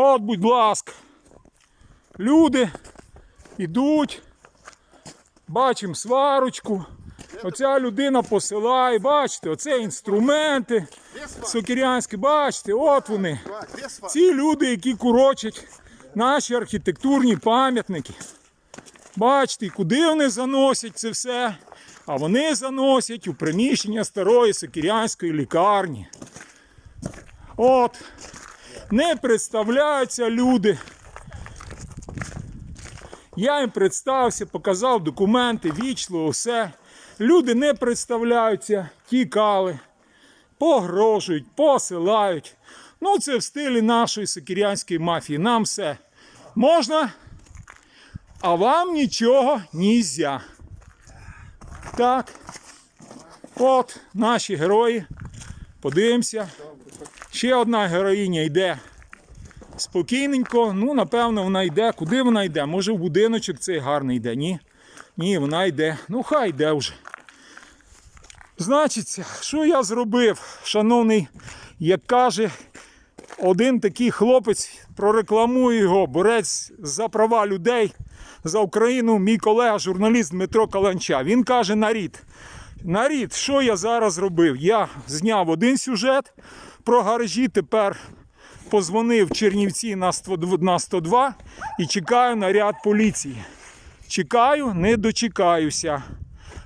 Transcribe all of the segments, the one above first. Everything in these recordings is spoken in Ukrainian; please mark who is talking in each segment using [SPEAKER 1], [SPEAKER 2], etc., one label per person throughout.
[SPEAKER 1] От, будь ласка. Люди йдуть. Бачимо сварочку. Оця людина посилає, бачите, оце інструменти сокирянські, бачите, от вони. Ці люди, які курочать наші архітектурні пам'ятники. Бачите, куди вони заносять це все? А вони заносять у приміщення старої сокирянської лікарні. От, не представляються люди. Я їм представився, показав документи, вічливо, все. Люди не представляються, тікали, погрожують, посилають. Ну, це в стилі нашої сокирянської мафії. Нам все можна, а вам нічого нельзя. Так. От наші герої. Подивимося. Ще одна героїня йде спокійненько. Ну, напевно, вона йде. Куди вона йде? Може, в будиночок цей гарний йде? Ні. Ні, вона йде. Ну, хай йде вже. Значиться, що я зробив, шановний, як каже один такий хлопець, прорекламую його, борець за права людей, за Україну, мій колега, журналіст Дмитро Каланча. Він каже: нарід. Нарід, що я зараз зробив? Я зняв один сюжет про гаражі, тепер позвонив Чернівці на 102 на 102 і чекаю наряд поліції. Чекаю, не дочекаюся.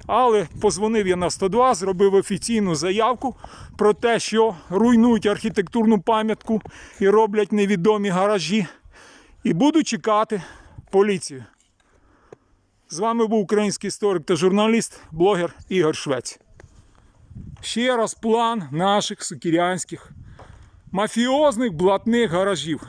[SPEAKER 1] Але позвонив я на 102, зробив офіційну заявку про те, що руйнують архітектурну пам'ятку і роблять невідомі гаражі. І буду чекати поліцію. З вами був український історик та журналіст, блогер Ігор Швець. Ще раз план наших сокірянських мафіозних блатних гаражів.